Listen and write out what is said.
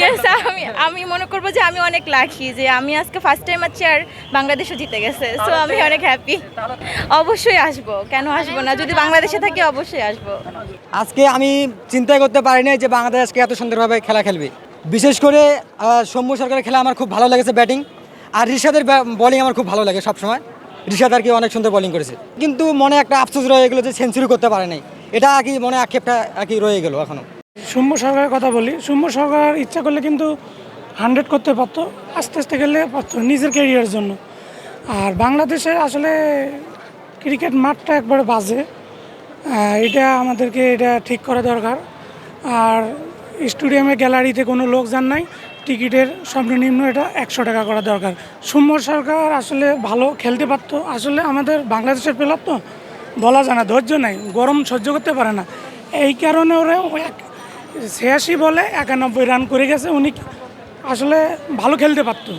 Yes আমি আমি মনে করব যে আমি অনেক লাকি যে আমি আজকে ফার্স্ট টাইম আছি আর বাংলাদেশও জিতে গেছে। সো আমি অনেক হ্যাপি অবশ্যই আসব কেন আসব না? যদি বাংলাদেশে থাকি অবশ্যই আসব। আজকে আমি চিন্তাই করতে পারিনি যে বাংলাদেশ আজকে এত সুন্দরভাবে খেলা খেলবে। বিশেষ করে সৌম্য সরকারের খেলা আমার খুব ভালো লেগেছে ব্যাটিং আর রিশাদের বলিং আমার খুব ভালো লাগে সবসময়। রিশাদ আর কি অনেক সুন্দর বলিং করেছে। কিন্তু মনে একটা আফসোস রয়ে গেলো যে সেঞ্চুরি করতে পারে নাই। এটা আর কি মনে আক্ষেপটা আর কি রয়ে গেলো এখনও। সৌম্য সরকারের কথা বলি সৌম্য সরকার ইচ্ছা করলে কিন্তু হান্ড্রেড করতে পারতো, আস্তে আস্তে গেলে পারতো নিজের ক্যারিয়ারের জন্য। আর বাংলাদেশে আসলে ক্রিকেট মাঠটা একবারে বাজে। এটা আমাদেরকে এটা ঠিক করা দরকার। আর স্টেডিয়ামে গ্যালারিতে কোনো লোকজন নাই, টিকিটের সর্বনিম্ন এটা একশো টাকা করা দরকার। সৌম্য সরকার আসলে ভালো খেলতে পারতো। আসলে আমাদের বাংলাদেশের প্লেয়ার তো, বলা যায় না, ধৈর্য নাই, গরম সহ্য করতে পারে না। এই কারণে ওরা ছিয়াশি বলে একানব্বই রান করে গেছে। উনি আসলে ভালো খেলতে পারতো।